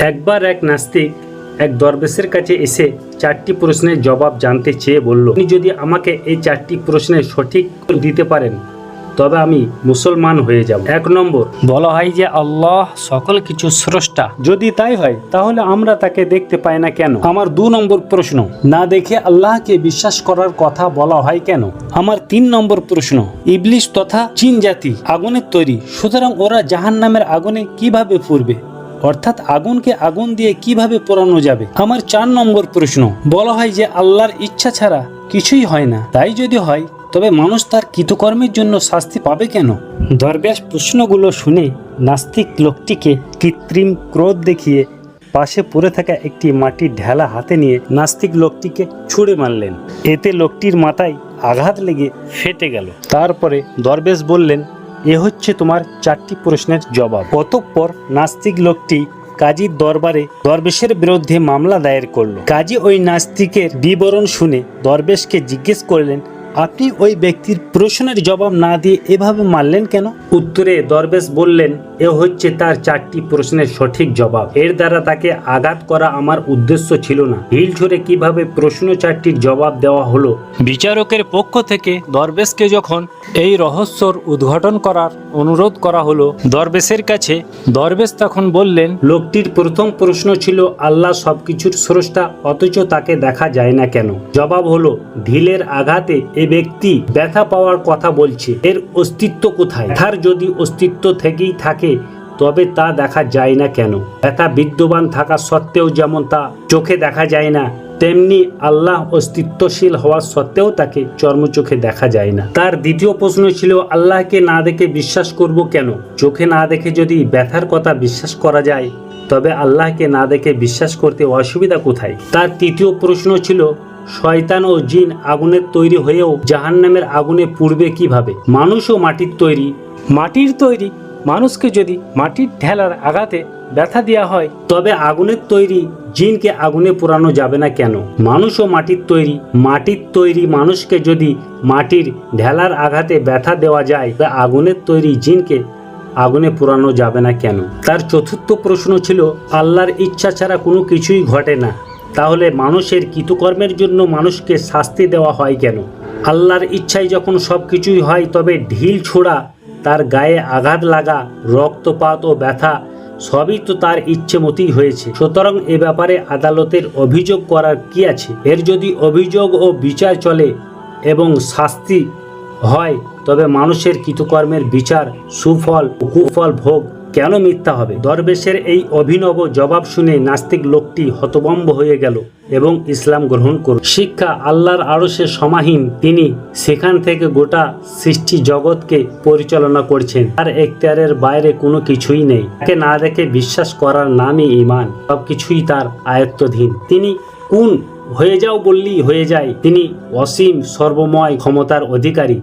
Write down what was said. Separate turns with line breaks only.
একবার এক নাস্তিক এক দরবেশের কাছে এসে চারটি প্রশ্নের জবাব জানতে চেয়ে বলল আপনি যদি আমাকে এই চারটি প্রশ্নের সঠিক দিতে পারেন তবে আমি মুসলমান হয়ে যাব। এক নম্বর বলা হয় যে আল্লাহ সকল কিছু স্রষ্টা। যদি তাই হয় তাহলে আমরা তাকে দেখতে পাই না কেন? আমার দু নম্বর প্রশ্ন না দেখে আল্লাহকে বিশ্বাস করার কথা বলা হয় কেন? আমার তিন নম্বর প্রশ্ন ইবলিশ তথা চীন জাতি আগুনের তৈরি সুতরাং ওরা জাহান নামের আগুনে কীভাবে পুড়বে? অর্থাৎ আগুনকে আগুন দিয়ে কীভাবে পোড়ানো যাবে? আমার চার নম্বর প্রশ্ন, বলা হয় যে আল্লাহর ইচ্ছা ছাড়া কিছুই হয় না। তাই যদি হয়, তবে মানুষ তার কৃতকর্মের জন্য শাস্তি পাবে কেন? দরবেশ প্রশ্নগুলো শুনে নাস্তিক লোকটিকে কৃত্রিম ক্রোধ দেখিয়ে পাশে পড়ে থাকা একটি মাটির ঢেলা হাতে নিয়ে নাস্তিক লোকটিকে ছুঁড়ে মারলেন। এতে লোকটির মাথায় আঘাত লেগে ফেটে গেল। তারপরে দরবেশ বললেন এ হচ্ছে তোমার চারটি প্রশ্নের জবাব। অতঃপর নাস্তিক লোকটি কাজীর দরবারে দরবেশের বিরুদ্ধে মামলা দায়ের করল। কাজী ওই নাস্তিকের বিবরণ শুনে দরবেশকে জিজ্ঞেস করলেন আপনি ওই ব্যক্তির প্রশ্নের জবাব না দিয়ে এভাবে মারলেন কেন? উত্তরে দরবেশ বললেন এ হচ্ছে তার চারটি প্রশ্নের সঠিক জবাব। এর দ্বারা তাকে আঘাত করা আমার উদ্দেশ্য ছিল না। হিল ছড়ে কীভাবে প্রশ্ন চারটির জবাব দেওয়া হলো? বিচারকের পক্ষ থেকে দরবেশকে যখন এই রহস্যর উদ্ঘাটন করার অনুরোধ করা হলো দরবেশের কাছে দরবেশ তখন বললেন লোকটির প্রথম প্রশ্ন ছিল আল্লাহ সবকিছুর স্রষ্টা অথচ তাকে দেখা যায় না কেন? জবাব হলো ঢিলের আঘাতে এ ব্যক্তি ব্যথা পাওয়ার কথা বলছে, এর অস্তিত্ব কোথায়? ব্যথার যদি অস্তিত্ব থেকেই থাকে, তবে তা দেখা যায় না কেন? ব্যথা বিদ্যমান থাকা সত্ত্বেও যেমন তা চোখে দেখা যায় না, তেমনি আল্লাহ অস্তিত্বশীল হওয়া সত্ত্বেও তাকে চর্মচোখে দেখা যায় না। তার দ্বিতীয় প্রশ্ন ছিল, আল্লাহকে না দেখে বিশ্বাস করব কেন? চোখে না দেখে যদি ব্যথার কথা বিশ্বাস করা যায়, তবে আল্লাহকে না দেখে বিশ্বাস করতে অসুবিধা কোথায়? তার তৃতীয় প্রশ্ন ছিল শয়তান ও জিন আগুনের তৈরি হয়েও জাহান্নামের আগুনে পুড়বে কীভাবে? মানুষও মাটির তৈরি। মাটির তৈরি। মানুষকে যদি মাটির ঢেলার আঘাতে ব্যথা দেওয়া হয় তবে আগুনের তৈরি জিনকে আগুনে পোড়ানো যাবে না কেন? মানুষও মাটির তৈরি। মাটির তৈরি মানুষকে যদি মাটির ঢেলার আঘাতে ব্যথা দেওয়া যায় তবে আগুনের তৈরি জিনকে আগুনে পোড়ানো যাবে না কেন? তার চতুর্থ প্রশ্ন ছিল আল্লাহর ইচ্ছা ছাড়া কোনো কিছুই ঘটে না। তাহলে মানুষের কৃতকর্মের জন্য মানুষকে শাস্তি দেওয়া হয় কেন? আল্লাহর ইচ্ছায় যখন সব কিছুই হয়, তবে ঢিল ছোড়া, তার গায়ে আঘাত লাগা, রক্তপাত ও ব্যথা সবই তো তার ইচ্ছে মতোই হয়েছে। সুতরাং এ ব্যাপারে আদালতের অভিযোগ করার কি আছে? এর যদি অভিযোগ ও বিচার চলে এবং শাস্তি হয়, তবে মানুষের কৃতকর্মের বিচার সুফল কুফল ভোগ কেন মিথ্যা হবে? দরবেশের এই অভিনব জবাব শুনে নাস্তিক লোকটি হতবম্ব হয়ে গেল এবং ইসলাম গ্রহণ করল। শিক্ষা আল্লাহর আড়সে সমাহীন, তিনি সেখান থেকে গোটা সৃষ্টি জগৎকে পরিচালনা করছেন। আর এখতিয়ারের বাইরে কোনো কিছুই নেই। তাকে না দেখে বিশ্বাস করার নামই ইমান সব কিছুই তার আয়ত্তধীন। তিনি কোন? হয়ে যাও বললেই হয়ে যায়। তিনি অসীম, সর্বময় ক্ষমতার অধিকারী।